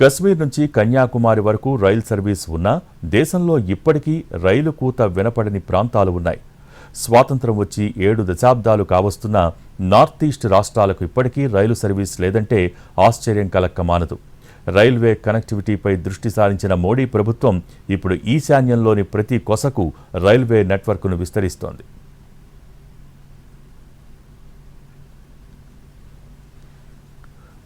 కశ్మీర్ నుంచి కన్యాకుమారి వరకు రైలు సర్వీస్ ఉన్నా దేశంలో ఇప్పటికీ రైలు కూత వినపడని ప్రాంతాలు ఉన్నాయి. స్వాతంత్రం వచ్చి ఏడు దశాబ్దాలు కావస్తున్న నార్త్ ఈస్ట్ రాష్ట్రాలకు ఇప్పటికీ రైలు సర్వీస్ లేదంటే ఆశ్చర్యం కలక్క మానదు రైల్వే కనెక్టివిటీపై దృష్టి సారించిన మోడీ ప్రభుత్వం ఇప్పుడు ఈశాన్యంలోని ప్రతి కొసకు రైల్వే నెట్వర్క్ను విస్తరిస్తోంది.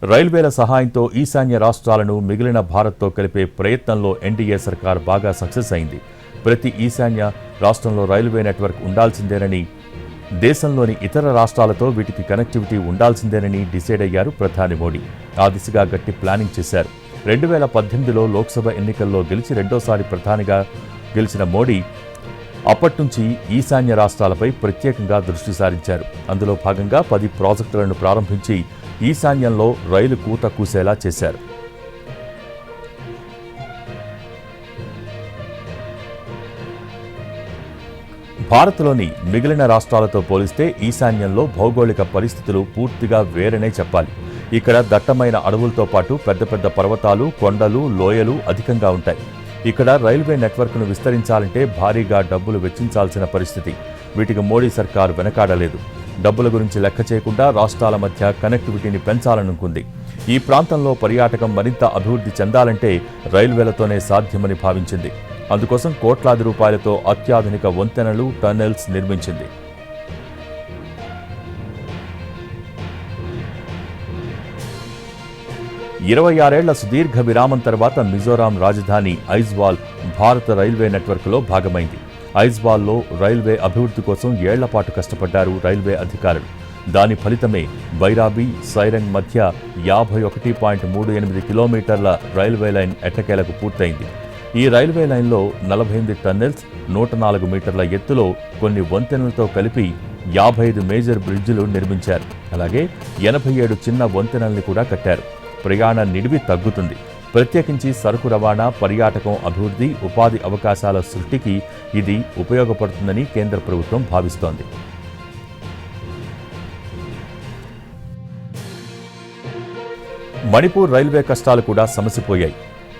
రైల్వేల సహాయంతో ఈశాన్య రాష్ట్రాలను మిగిలిన భారత్తో కలిపే ప్రయత్నంలో ఎన్డీఏ సర్కార్ బాగా సక్సెస్ అయింది. ప్రతి ఈశాన్య రాష్ట్రంలో రైల్వే నెట్వర్క్ ఉండాల్సిందేనని దేశంలోని ఇతర రాష్ట్రాలతో వీటికి కనెక్టివిటీ ఉండాల్సిందేనని డిసైడ్ అయ్యారు ప్రధాని మోడీ. ఆ దిశగా గట్టి ప్లానింగ్ చేశారు. రెండు వేల పద్దెనిమిదిలో లోక్సభ ఎన్నికల్లో గెలిచి రెండోసారి ప్రధానిగా గెలిచిన మోడీ అప్పట్నుంచి ఈశాన్య రాష్ట్రాలపై ప్రత్యేకంగా దృష్టి సారించారు. అందులో భాగంగా పది ప్రాజెక్టులను ప్రారంభించి ఈశాన్యంలో రైలు కూత కూసేలా చేశారు. భారత్లోని మిగిలిన రాష్ట్రాలతో పోలిస్తే ఈశాన్యంలో భౌగోళిక పరిస్థితులు పూర్తిగా వేరనే చెప్పాలి. ఇక్కడ దట్టమైన అడవులతో పాటు పెద్ద పెద్ద పర్వతాలు కొండలు లోయలు అధికంగా ఉంటాయి. ఇక్కడ రైల్వే నెట్వర్క్ను విస్తరించాలంటే భారీగా డబ్బులు వెచ్చించాల్సిన పరిస్థితి. వీటికి మోడీ సర్కార్ వెనకాడలేదు. డబ్బుల గురించి లెక్క చేయకుండా రాష్ట్రాల మధ్య కనెక్టివిటీని పెంచాలనుకుంది. ఈ ప్రాంతంలో పర్యాటకం మరింత అభివృద్ధి చెందాలంటే రైల్వేలతోనే సాధ్యమని భావించింది. అందుకోసం కోట్లాది రూపాయలతో అత్యాధునిక వంతెనలు టన్నెల్స్ నిర్మించింది. ఇరవై ఆరేళ్ళ సుదీర్ఘ విరామం తర్వాత మిజోరాం రాజధాని ఐజ్వాల్ భారత రైల్వే నెట్వర్క్లో భాగమైంది. ఐజ్వాల్లో రైల్వే అభివృద్ధి కోసం ఏళ్ళపాటు కష్టపడ్డారు రైల్వే అధికారులు. దాని ఫలితమే బైరాబీ సైరంగ్ మధ్య యాభై ఒకటి పాయింట్ మూడు ఎనిమిది కిలోమీటర్ల రైల్వే లైన్ ఎట్టకేలకు పూర్తయింది. ఈ రైల్వే లైన్లో నలభై ఎనిమిది టన్నెల్స్ నూట నాలుగు మీటర్ల ఎత్తులో కొన్ని వంతెనలతో కలిపి యాభై ఐదు మేజర్ బ్రిడ్జిలు నిర్మించారు. అలాగే ఎనభై ఏడు చిన్న వంతెనల్ని కూడా కట్టారు. ప్రయాణ నిడివి తగ్గుతుంది. ప్రత్యేకించి సరుకు రవాణా పర్యాటకం అభివృద్ధి ఉపాధి అవకాశాల సృష్టికి ఇది ఉపయోగపడుతుందని కేంద్ర ప్రభుత్వం భావిస్తోంది. మణిపూర్ రైల్వే కష్టాలు కూడా సమసిపోయాయి.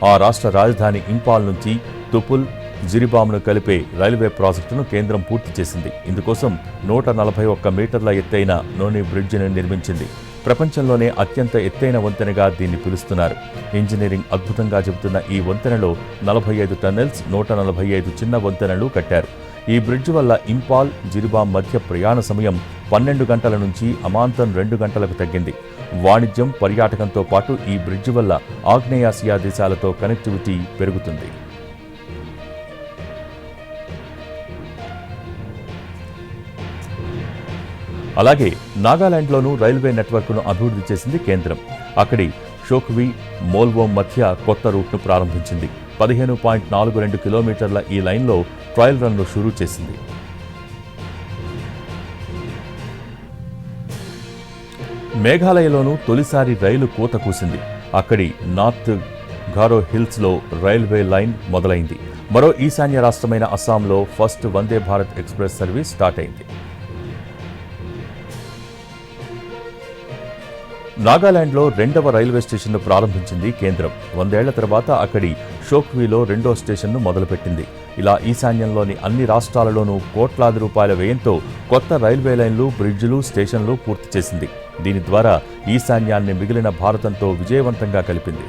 ఆ రాష్ట్ర రాజధాని ఇంపాల్ నుంచి తుపుల్ జిరిబామ్ను కలిపే రైల్వే ప్రాజెక్టును కేంద్రం పూర్తి చేసింది. ఇందుకోసం నూట నలభై ఒక్క మీటర్ల ఎత్తైన నోని బ్రిడ్జిని నిర్మించింది. ప్రపంచంలోనే అత్యంత ఎత్తైన వంతెనగా దీన్ని పిలుస్తున్నారు. ఇంజనీరింగ్ అద్భుతంగా చెబుతున్న ఈ వంతెనలో నలభై ఐదు టన్నెల్స్ నూట నలభై ఐదు చిన్న వంతెనలు కట్టారు. ఈ బ్రిడ్జ్ వల్ల ఇంపాల్ జిరిబామ్ మధ్య ప్రయాణ సమయం పన్నెండు గంటల నుంచి అమాంతం రెండు గంటలకు తగ్గింది. వాణిజ్యం పర్యాటకంతో పాటు ఈ బ్రిడ్జ్ వల్ల ఆగ్నేయాసియా దేశాలతో కనెక్టివిటీ పెరుగుతుంది. అలాగే నాగాలాండ్లోనూ రైల్వే నెట్వర్క్ను అభివృద్ధి చేసింది కేంద్రం. అక్కడి షోక్వి మోల్వోమ్ మధ్య కొత్త రూట్ను ప్రారంభించింది. పదిహేను పాయింట్ నాలుగు రెండు కిలోమీటర్ల ఈ లైన్లో ట్రయల్ రన్ను షురూ చేసింది. మేఘాలయలోనూ తొలిసారి రైలు కూత కూసింది. అక్కడి నార్త్ గారో హిల్స్లో రైల్వే లైన్ మొదలైంది. మరో ఈశాన్య రాష్ట్రమైన అస్సాంలో first Vande Bharat express service start అయింది. నాగాలాండ్లో రెండవ రైల్వే స్టేషన్ను ప్రారంభించింది కేంద్రం. వందేళ్ళ తర్వాత అక్కడి షోక్వీలో రెండో స్టేషన్ను మొదలుపెట్టింది. ఇలా ఈశాన్యంలోని అన్ని రాష్ట్రాలలోనూ కోట్లాది రూపాయల వ్యయంతో కొత్త రైల్వే లైన్లు బ్రిడ్జిలు స్టేషన్లు పూర్తి చేసింది. దీని ద్వారా ఈశాన్యాన్ని మిగిలిన భారతంతో విజయవంతంగా కలిపింది.